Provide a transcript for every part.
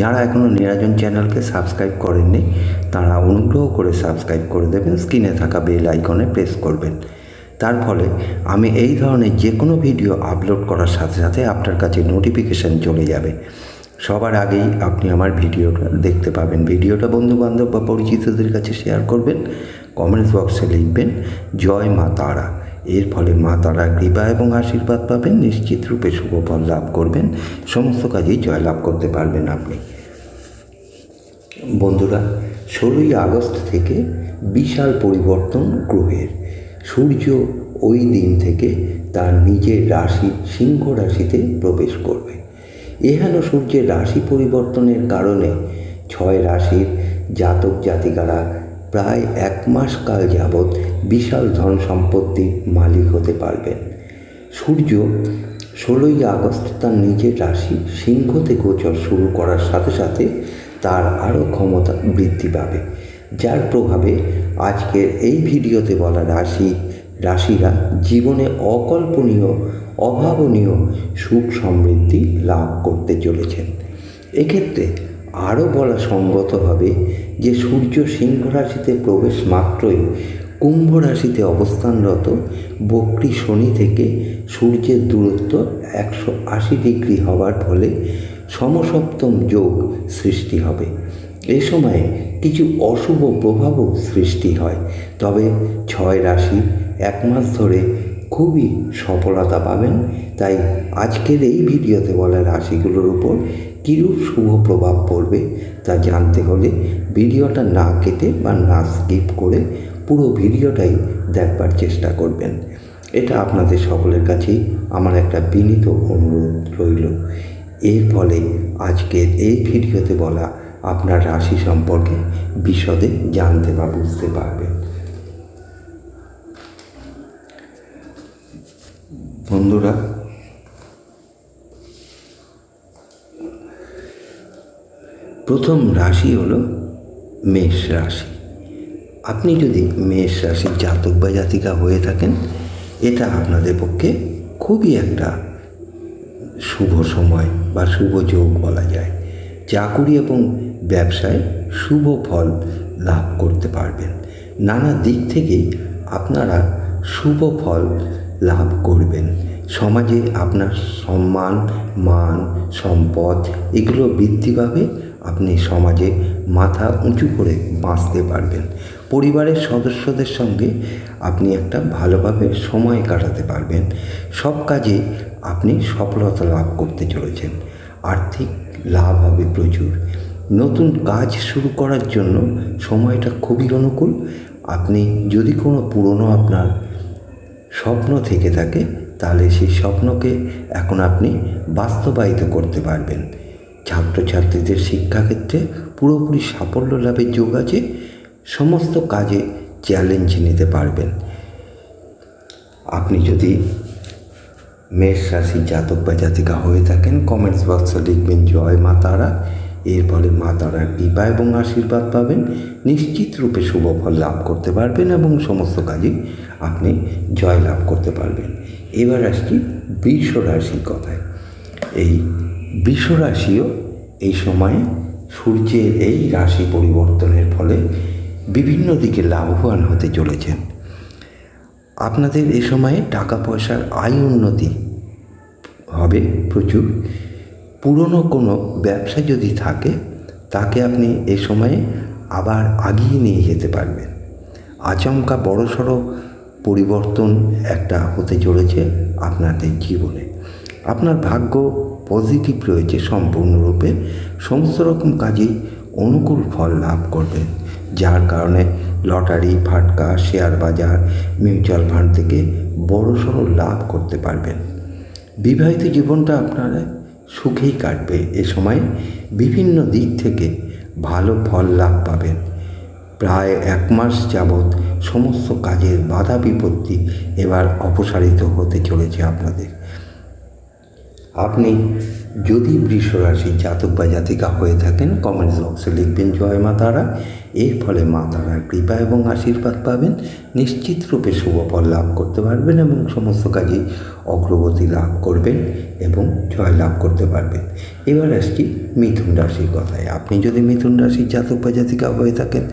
যারা এখনও নিরাজন চ্যানেলকে সাবস্ক্রাইব করেননি, তারা অনুগ্রহ করে সাবস্ক্রাইব করে দেবেন, স্ক্রিনে থাকা বেল আইকনে প্রেস করবেন। তার ফলে আমি এই ধরনের যে কোনো ভিডিও আপলোড করার সাথে সাথে আপনার কাছে নোটিফিকেশান চলে যাবে। সবার আগেই আপনি আমার ভিডিওটা দেখতে পাবেন। ভিডিওটা বন্ধুবান্ধব বা পরিচিতদের কাছে শেয়ার করবেন, কমেন্টস বক্সে লিখবেন, জয় মা তারা। এর ফলে মা তারা কৃপা এবং আশীর্বাদ পাবেন, নিশ্চিত রূপে শুভ ফল লাভ করবেন, সমস্ত কাজেই জয় লাভ করতে পারবেন আপনি। বন্ধুরা, ষোলোই আগস্ট থেকে বিশাল পরিবর্তন গ্রহের। সূর্য ওই দিন থেকে তার নিজের রাশি সিংহ রাশিতে প্রবেশ করবে। এহেন সূর্যের রাশি পরিবর্তনের কারণে ছয় রাশির জাতক জাতিকারা প্রায় এক মাস কাল যাবৎ বিশাল ধন সম্পত্তির মালিক হতে পারবেন। সূর্য ষোলোই আগস্ট তার নিজের রাশি সিংহতে গোচর শুরু করার সাথে সাথে তার আরও ক্ষমতা বৃদ্ধি পাবে, যার প্রভাবে আজকের এই ভিডিওতে বলা রাশি, রাশিরা জীবনে অকল্পনীয়, অভাবনীয় সুখ সমৃদ্ধি লাভ করতে চলেছেন। এক্ষেত্রে আরও বলা সঙ্গত হবে যে সূর্য সিংহ রাশিতে প্রবেশ মাত্রই কুম্ভ রাশিতে অবস্থানরত বক্রী শনি থেকে সূর্যের দূরত্ব একশো আশি ডিগ্রি হওয়ার ফলে সমসপ্তম যোগ সৃষ্টি হবে। এ সময়ে কিছু অশুভ প্রভাবও সৃষ্টি হয়, তবে ছয় রাশি এক মাস ধরে খুবই সফলতা পাবেন। তাই আজকের এই ভিডিওতে বলা রাশিগুলোর উপর কীরূপ শুভ প্রভাব পড়বে তা জানতে হলে ভিডিওটা না কেটে বা না স্কিপ করে পুরো ভিডিওটাই দেখবার চেষ্টা করবেন। এটা আপনাদের সকলের কাছেই আমার একটা বিনীত অনুরোধ রইল। এর ফলে আজকের এই ভিডিওতে বলা আপনার রাশি সম্পর্কে বিশদে জানতে বা বুঝতে পারবেন। বন্ধুরা, প্রথম রাশি হলো মেষ রাশি। আপনি যদি মেষ রাশির জাতক বা জাতিকা হয়ে থাকেন, এটা আপনাদের পক্ষে খুবই একটা শুভ সময় বা শুভ যোগ বলা যায় চাকুরি এবং ব্যবসায় শুভ ফল লাভ করতে পারবেন। নানা দিক থেকেই আপনারা শুভ ফল লাভ করবেন। সমাজে আপনার সম্মান, মান, সম্পদ এগুলো বৃদ্ধি পাবে আপনি সমাজে মাথা উঁচু করে বাঁচতে পারবেন। পরিবারের সদস্যদের সঙ্গে আপনি একটা ভালোভাবে সময় কাটাতে পারবেন। সব কাজে আপনি সফলতা লাভ করতে চলেছেন। আর্থিক লাভ হবে প্রচুর। নতুন কাজ শুরু করার জন্য সময়টা খুবই অনুকূল। আপনি যদি কোনো পুরনো আপনার স্বপ্ন থেকে থাকে, তাহলে সেই স্বপ্নকে এখন আপনি বাস্তবায়িত করতে পারবেন। ছাত্রছাত্রীদের শিক্ষাক্ষেত্রে পুরোপুরি সাফল্য লাভের যোগ আছে। সমস্ত কাজে চ্যালেঞ্জ নিতে পারবেন। আপনি যদি মেষ রাশি জাতক বা জাতিকা হয়ে থাকেন কমেন্টস বক্সে লিখবেন, জয় মা তারা। এর ফলে মা তারার কৃপা এবং আশীর্বাদ পাবেন। নিশ্চিত রূপে শুভ ফল লাভ করতে পারবেন এবং সমস্ত কাজে আপনি জয় লাভ করতে পারবেন। এবার আসছি বৃষ রাশির কথায়। এই বৃষ রাশিও এই সময়ে সূর্যের এই রাশি পরিবর্তনের ফলে বিভিন্ন দিকে লাভবান হতে চলেছেন। আপনাদের এ সময়ে টাকা পয়সার আয় উন্নতি হবে প্রচুর। পুরনো কোনো ব্যবসা যদি থাকে, তাকে আপনি এ সময়ে আবার আগিয়ে নিয়ে যেতে পারবেন। আচমকা বড়সড় পরিবর্তন একটা হতে চলেছে আপনাদের জীবনে। আপনার ভাগ্য পজিটিভ রয়েছে সম্পূর্ণরূপে। সমস্ত রকম কাজেই অনুকূল ফল লাভ করবেন। যার কারণে লটারি, ফাটকা, শেয়ার বাজার, মিউচুয়াল ফান্ড থেকে বড়সড় লাভ করতে পারবেন। বিবাহিত জীবনটা আপনারা সুখেই কাটবে। এ সময় বিভিন্ন দিক থেকে ভালো ফল লাভ পাবেন। প্রায় এক মাস যাবৎ সমস্ত কাজের বাধা বিপত্তি এবার অপসারিত হতে চলেছে আপনাদের। আপনি যদি বৃষ রাশির জাতক বা জাতিকা হয়ে থাকেন কমেন্টস বক্সে লিখবেন, জয় মা তারা। এর ফলে মা তারার কৃপা এবং আশীর্বাদ পাবেন। নিশ্চিত রূপে শুভ ফল লাভ করতে পারবেন এবং সমস্ত কাজে অগ্রগতি লাভ করবেন এবং জয় লাভ করতে পারবেন। এবার আসছি মিথুন রাশির কথায়। আপনি যদি মিথুন রাশির জাতক বা জাতিকা হয়ে থাকেন,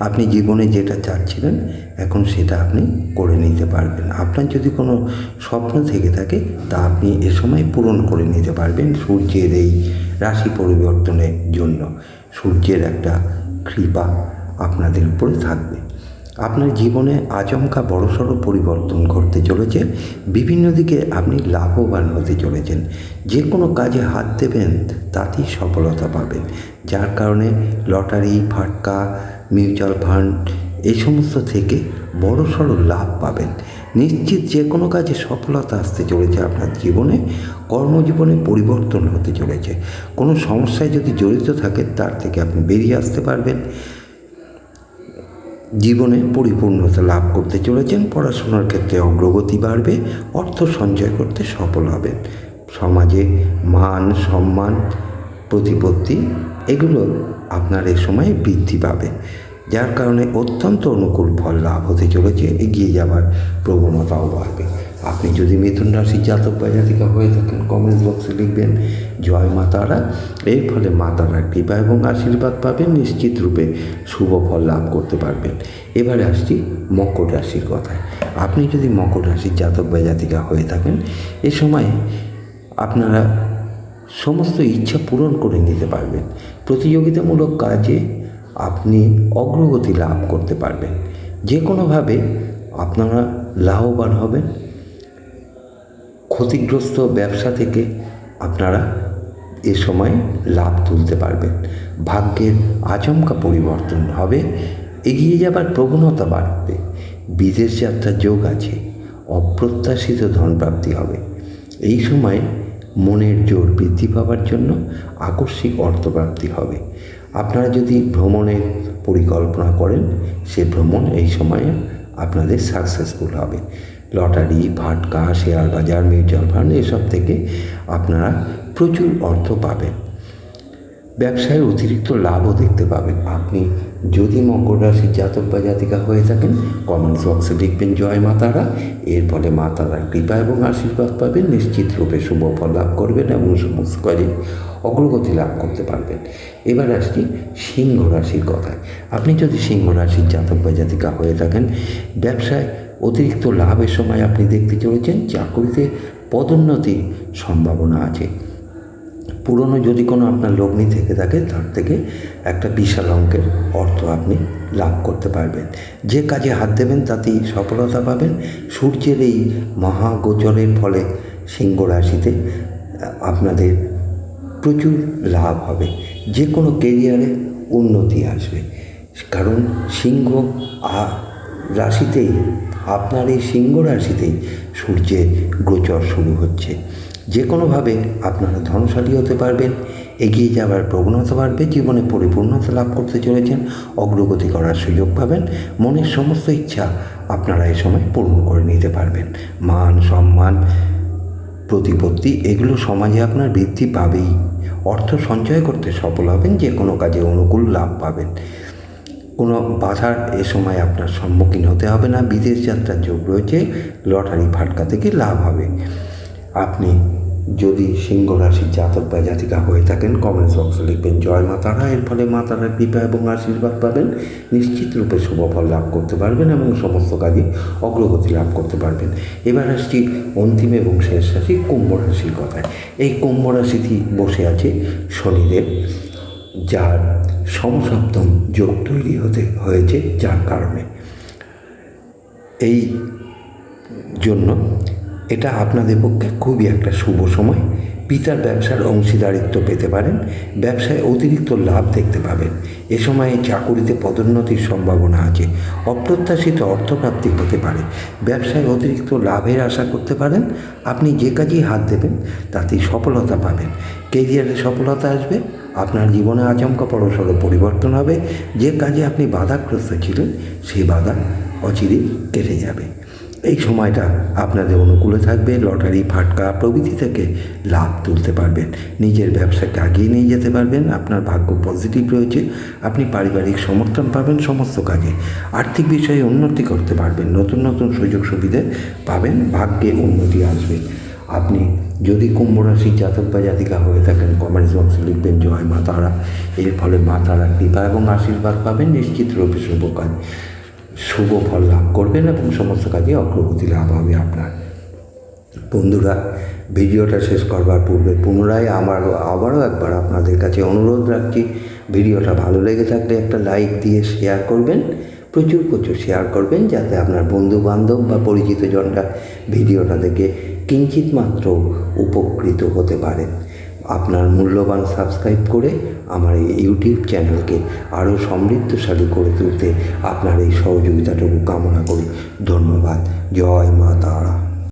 আপনি জীবনে যেটা চাচ্ছিলেন, এখন সেটা আপনি করে নিতে পারবেন। আপনার যদি কোনো স্বপ্ন থেকে থাকে, তা আপনি এ সময় পূরণ করে নিতে পারবেন সূর্যের এই রাশি পরিবর্তনের জন্য। সূর্যের একটা কৃপা আপনাদের উপরে থাকবে। আপনার জীবনে আচমকা বড় বড়সড় পরিবর্তন ঘটতে চলেছে। বিভিন্ন দিকে আপনি লাভবান হতে চলেছেন। যে কোনো কাজে হাত দেবেন, তাতেই সফলতা পাবেন। যার কারণে লটারি, ফাটকা, মিউচুয়াল ফান্ড এই সমস্ত থেকে বড় বড়সড় লাভ পাবেন। নিশ্চিত যে কোনো কাজে সফলতা আসতে চলেছে, আপনার জীবনে কর্মজীবনে পরিবর্তন হতে চলেছে। কোনো সমস্যায় যদি জড়িত থাকে, তার থেকে আপনি বেরিয়ে আসতে পারবেন। জীবনে পরিপূর্ণতা লাভ করতে চলেছেন, পড়াশোনার ক্ষেত্রে অগ্রগতি বাড়বে, অর্থ সঞ্চয় করতে সফল হবেন। সমাজে মান, সম্মান, প্রতিপত্তি, এগুলো আপনার এ সময় বৃদ্ধি পাবে। যার কারণে অত্যন্ত অনুকূল ফল লাভ হতে চলেছে, এগিয়ে যাওয়ার প্রবণতাও বাড়বে। আপনি যদি মিথুন রাশির জাতক বা জাতিকা হয়ে থাকেন কমেন্ট বক্সে লিখবেন, জয় মা তারা। এর ফলে মা তারার কৃপা এবং আশীর্বাদ পাবেন, নিশ্চিত রূপে শুভ ফল লাভ করতে পারবেন। এবারে আসছি মকর রাশির কথায়। আপনি যদি মকর রাশির জাতক বা জাতিকা হয়ে থাকেন, এ সময় আপনারা সমস্ত ইচ্ছা পূরণ করে নিতে পারবেন। প্রতিযোগিতামূলক কাজে আপনি অগ্রগতি লাভ করতে পারবেন। যে কোনোভাবে আপনারা লাভবান হবেন। ক্ষতিগ্রস্ত ব্যবসা থেকে আপনারা এ সময় লাভ তুলতে পারবেন। ভাগ্যের আচমকা পরিবর্তন হবে। এগিয়ে যাবার প্রবণতা বাড়বে। বিদেশ যাত্রার যোগ আছে। অপ্রত্যাশিত ধনপ্রাপ্তি হবে। এই সময় মনের জোর বৃদ্ধি পাওয়ার জন্য আকস্মিক অর্থপ্রাপ্তি হবে। আপনারা যদি ভ্রমণের পরিকল্পনা করেন, সে ভ্রমণ এই সময়ে আপনাদের সাকসেসফুল হবে। লটারি, ভাটকা, শেয়ার বাজার মিউচুয়াল ফান্ড এসব থেকে আপনারা প্রচুর অর্থ পাবেন। ব্যবসায় অতিরিক্ত লাভও দেখতে পাবেন। আপনি যদি মকর রাশির জাতক বা জাতিকা হয়ে থাকেন কমেন্টস বক্সে লিখবেন, জয় মাতারা এর ফলে মাতারা কৃপা এবং আশীর্বাদ পাবেন। নিশ্চিত রূপে শুভ ফল লাভ করবেন এবং সমস্ত কাজে অগ্রগতি লাভ করতে পারবেন। এবার আসছি সিংহ রাশির কথায়। আপনি যদি সিংহ রাশির জাতক বা জাতিকা হয়ে থাকেন, ব্যবসায় অতিরিক্ত লাভের সময় আপনি দেখতে চলেছেন, চাকরিতে পদোন্নতির সম্ভাবনা আছে। পুরনো যদি কোনো আপনার লগ্নি থেকে থাকে, তার থেকে একটা বিশাল অঙ্কের অর্থ আপনি লাভ করতে পারবেন। যে কাজে হাত দেবেন, তাতেই সফলতা পাবেন। সূর্যের এই মহাগোচরের ফলে সিংহ রাশিতে আপনাদের প্রচুর লাভ হবে। যে কোনো কেরিয়ারে উন্নতি আসবে। কারণ সিংহ রাশিতেই, আপনার এই সিংহ রাশিতেই সূর্যের গোচর শুরু হচ্ছে। যে কোনোভাবে আপনারা ধনশালী হতে পারবেন, এগিয়ে যাওয়ার প্রবণতা বাড়বে, জীবনে পরিপূর্ণতা লাভ করতে চলেছেন, অগ্রগতি করার সুযোগ পাবেন, মনের সমস্ত ইচ্ছা আপনারা এই সময় পূরণ করে নিতে পারবেন। মান, সম্মান প্রতিপত্তি, এগুলো সমাজে আপনার বৃদ্ধি পাবেই। অর্থ সঞ্চয় করতে সফল হবেন, যে কোনো কাজে অনুকূল লাভ পাবেন। কোনো বাধার এ সময় আপনার সম্মুখীন হতে হবে না। বিদেশ যাত্রার যোগ রয়েছে, লটারি ফাটকা থেকে লাভ হবে। আপনি যদি সিংহ রাশির জাতক বা জাতিকা হয়ে থাকেন, কমেন্টস বক্সে লিখবেন, জয় মা তারা। এর ফলে মা তারার কৃপা এবং আশীর্বাদ পাবেন, নিশ্চিত রূপে শুভ ফল লাভ করতে পারবেন এবং সমস্ত কাজে অগ্রগতি লাভ করতে পারবেন। এবার আসছি অন্তিম এবং শেষ রাশি কুম্ভ রাশির কথায়। এই কুম্ভ রাশিটি বসে আছে শনিদেব, যার সমসপ্তম যোগ তৈরি হতে হয়েছে, যার কারণে। এই জন্য এটা আপনাদের পক্ষে খুবই একটা শুভ সময়। পিতার ব্যবসার অংশীদারিত্ব পেতে পারেন, ব্যবসায় অতিরিক্ত লাভ দেখতে পাবেন। এ সময়ে চাকুরিতে পদোন্নতির সম্ভাবনা আছে। অপ্রত্যাশিত অর্থপ্রাপ্তি হতে পারে। ব্যবসায় অতিরিক্ত লাভের আশা করতে পারেন। আপনি যে কাজেই হাত দেবেন, তাতেই সফলতা পাবেন। কেরিয়ারে সফলতা আসবে, আপনার জীবনে আচমকা বড়সড় পরিবর্তন হবে। যে কাজে আপনি বাধাগ্রস্ত ছিলেন সেই বাধা অচিরেই কেটে যাবে। এই সময়টা আপনাদের অনুকূলে থাকবে, লটারি, ফাটকা প্রভৃতি থেকে লাভ তুলতে পারবেন। নিজের ব্যবসাকে আগিয়ে নিয়ে যেতে পারবেন, আপনার ভাগ্য পজিটিভ রয়েছে, আপনি পারিবারিক সমর্থন পাবেন সমস্ত কাজে। আর্থিক বিষয়ে উন্নতি করতে পারবেন, নতুন নতুন সুযোগ সুবিধে পাবেন, ভাগ্যে উন্নতি আসবে। আপনি যদি কুম্ভ রাশির জাতক বা জাতিকা হয়ে থাকেন, কমেন্টস বক্সে লিখবেন, জয় মা তারা। এর ফলে মা তারা কৃপা এবং আশীর্বাদ পাবেন, নিশ্চিত রূপে শুভ কাজ। শুভ ফল লাভ করবেন এবং সমস্ত কাজে অগ্রগতি লাভ হবে আপনার। বন্ধুরা, ভিডিওটা শেষ করবার পূর্বে পুনরায় আমার আবারও একবার আপনাদের কাছে অনুরোধ রাখছি, ভিডিওটা ভালো লেগে থাকলে একটা লাইক দিয়ে শেয়ার করবেন, প্রচুর প্রচুর শেয়ার করবেন, যাতে আপনার বন্ধু বান্ধব বা পরিচিত জনরা ভিডিওটা দেখে কিঞ্চিত মাত্র উপকৃত হতে পারেন আপনার মূল্যবান সাবস্ক্রাইব করে আমার এই ইউটিউব চ্যানেলকে আরও সমৃদ্ধশালী করে তুলতে আপনার এই সহযোগিতাটুকু কামনা করি। ধন্যবাদ। জয় মা তারা।